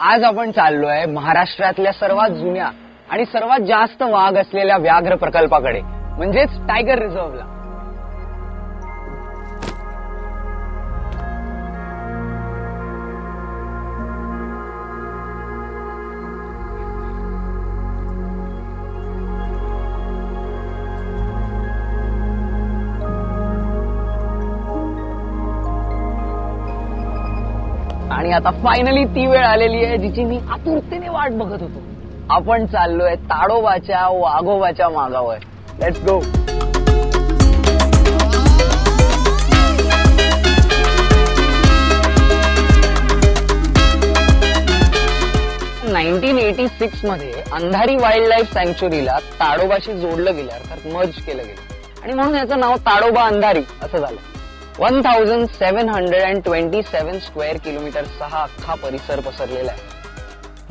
आज आपण चाललोय महाराष्ट्रातल्या सर्वात जुन्या आणि सर्वात जास्त वाघ असलेल्या व्याघ्र प्रकल्पाकडे म्हणजेच टायगर रिझर्वला. आणि आता फायनली ती वेळ आलेली आहे जिची मी आतुरतेने वाट बघत होतो. आपण चाललोय ताडोबाच्या वाघोबाच्या मागावर. लेट्स गो नाईन्टीन एटी सिक्समध्ये अंधारी वाईल्ड लाईफ सँक्च्युरीला ताडोबाशी जोडलं गेलं अर्थात मर्ज केलं गेलं. आणि म्हणून याचं नाव ताडोबा अंधारी असं झालं. One thousand seven hundred and twenty seven square किलोमीटरचा हा अख्खा परिसर पसरलेला आहे.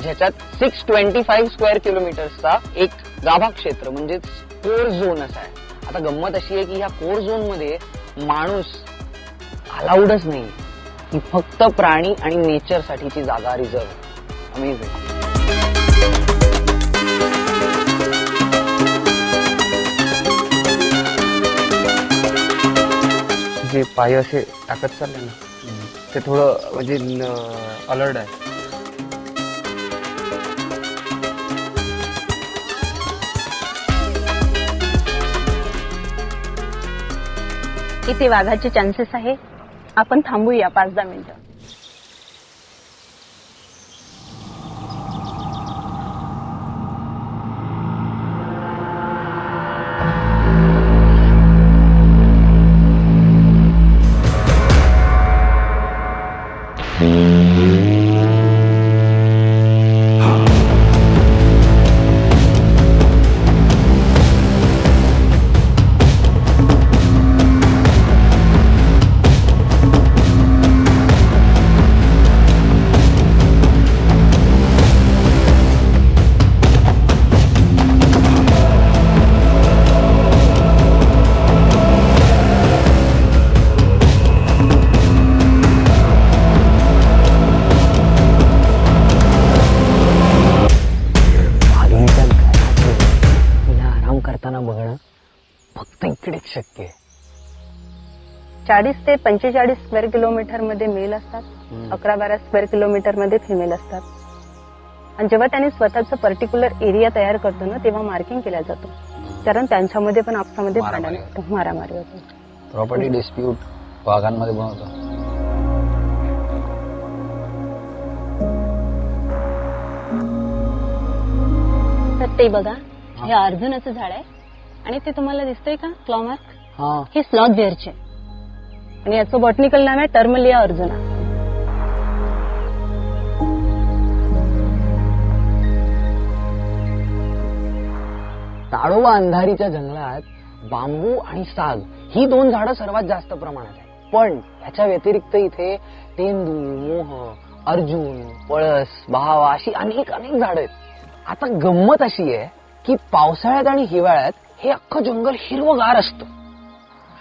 ज्याच्यात सिक्स ट्वेंटी फाईव्ह स्क्वेअर किलोमीटर्सचा एक गाभा क्षेत्र म्हणजेच कोर झोन असा आहे. आता गंमत अशी आहे की ह्या कोर झोनमध्ये माणूस अलाउडच नाही ही फक्त प्राणी आणि नेचरसाठीची जागा रिझर्व अमेझिंग जे पाय असे टाकत चालले ना ते थोडं म्हणजे अलर्ट आहे. इथे वाघाचे चान्सेस आहे. आपण थांबूया पाच दहा मिनिटं. चाळीस ते पंचेचाळीस स्क्वेअर किलोमीटरमध्ये मेल असतात. अकरा बारा स्क्वेअर किलोमीटरमध्ये फिमेल असतात. आणि जेव्हा त्यांनी स्वतःचं पर्टिक्युलर एरिया तयार करतो ना तेव्हा मार्किंग केला जातो. कारण त्यांच्यामध्ये पण आपसामध्ये मारामारी होतं, मारामारी होते. प्रॉपर्टी डिस्प्यूट वाघांमध्ये बनवतो तर ते बघा हे. अर्जुनाचं झाड आहे. आणि ते तुम्हाला दिसतंय का? क्लॉमार्क हा. हे स्लॉथ बेअरचे आणि याचं बॉटनिकल नाव आहे टर्मलिया अर्जुना. ताडोबा अंधारीच्या जंगलात बांबू आणि साग ही दोन झाडं सर्वात जास्त प्रमाणात आहेत. पण ह्याच्या व्यतिरिक्त इथे तेंदू मोह अर्जुन पळस बहावा अशी अनेक अनेक झाडं आहेत. आता गंमत अशी आहे की पावसाळ्यात आणि हिवाळ्यात हे अख्खं जंगल हिरवगार असतं.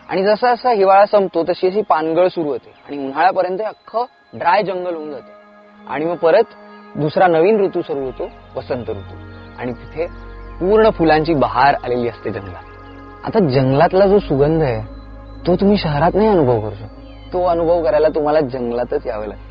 आणि जसा जसा हिवाळा संपतो तशी अशी पानगळ सुरू होते. आणि उन्हाळ्यापर्यंत अख्खं ड्राय जंगल होऊन जाते. आणि मग परत दुसरा नवीन ऋतू सुरू होतो वसंत ऋतू. आणि तिथे पूर्ण फुलांची बहार आलेली असते जंगलात. आता जंगलातला जो सुगंध आहे तो तुम्ही शहरात नाही अनुभव करू शकता. तो अनुभव करायला तुम्हाला जंगलातच यावं लागतं.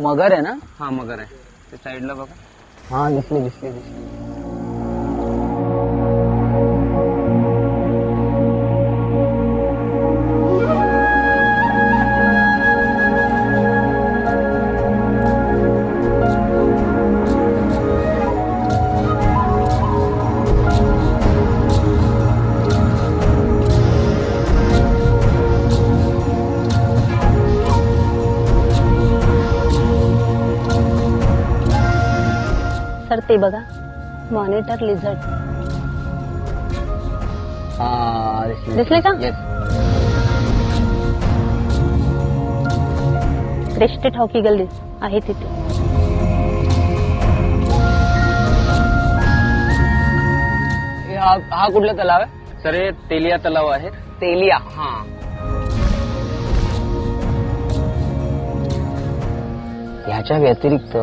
मगर आहे ना? हा मगर आहे. ते साईडला बघा. हा दिसले दिसले दिसले. सर ते बघा. मॉनिटर लिझर्ट दिसले का? येस क्रेस्टेड गल्ली आहे तिथे. हा हा कुठला तलाव आहे? सर हे तेलिया तलाव आहे. तेलिया हा. याच्या व्यतिरिक्त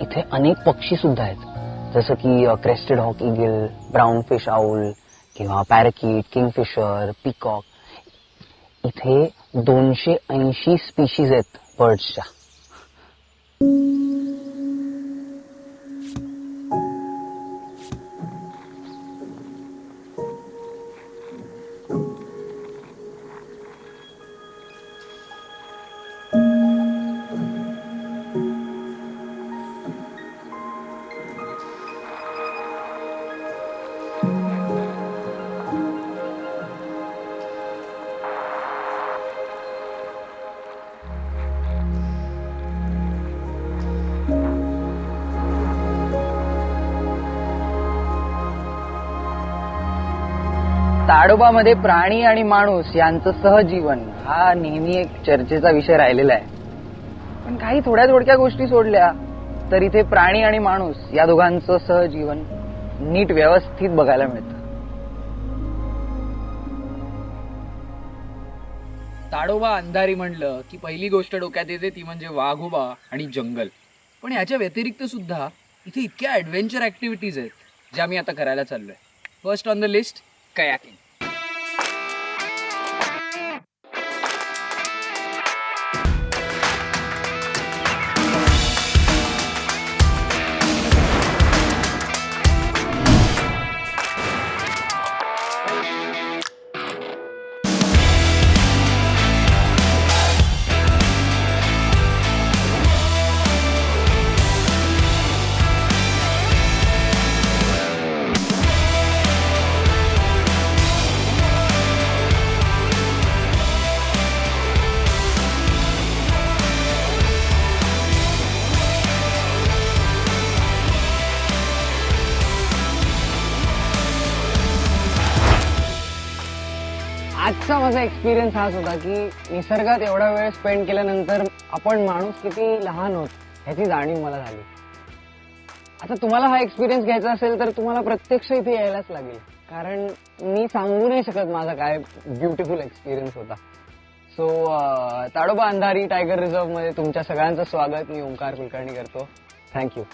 इथे अनेक पक्षी सुद्धा आहेत. जसं की crested hawk eagle brown fish owl किंवा पॅरकीट किंगफिशर पिकॉक इथे दोनशे ऐंशी स्पीशीज आहेत बर्ड्सच्या ताडोबामध्ये प्राणी आणि माणूस यांचं सहजीवन हा नेहमी एक चर्चेचा विषय राहिलेला आहे. पण काही थोड्या थोडक्या गोष्टी सोडल्या तर इथे प्राणी आणि माणूस या दोघांचं सहजीवन नीट व्यवस्थित बघायला मिळतं. ताडोबा अंधारी म्हणलं की पहिली गोष्ट डोक्यात येते ती म्हणजे वाघोबा आणि जंगल. पण याच्या व्यतिरिक्त सुद्धा इथे इतक्या ॲडव्हेंचर ॲक्टिव्हिटीज आहेत ज्या मी आता करायला चाललोय. First on the list kayaking आजचा माझा एक्सपिरियन्स हाच होता की निसर्गात एवढा वेळ स्पेंड केल्यानंतर आपण माणूस किती लहान होत ह्याची जाणीव मला झाली. आता तुम्हाला हा एक्सपिरियन्स घ्यायचा असेल तर तुम्हाला प्रत्यक्ष इथे यायलाच लागेल. कारण मी सांगू नाही शकत माझा काय ब्युटिफुल एक्सपिरियन्स होता. सो ताडोबा अंधारी टायगर रिझर्वमध्ये तुमच्या सगळ्यांचं स्वागत मी ओंकार कुलकर्णी करतो. थँक्यू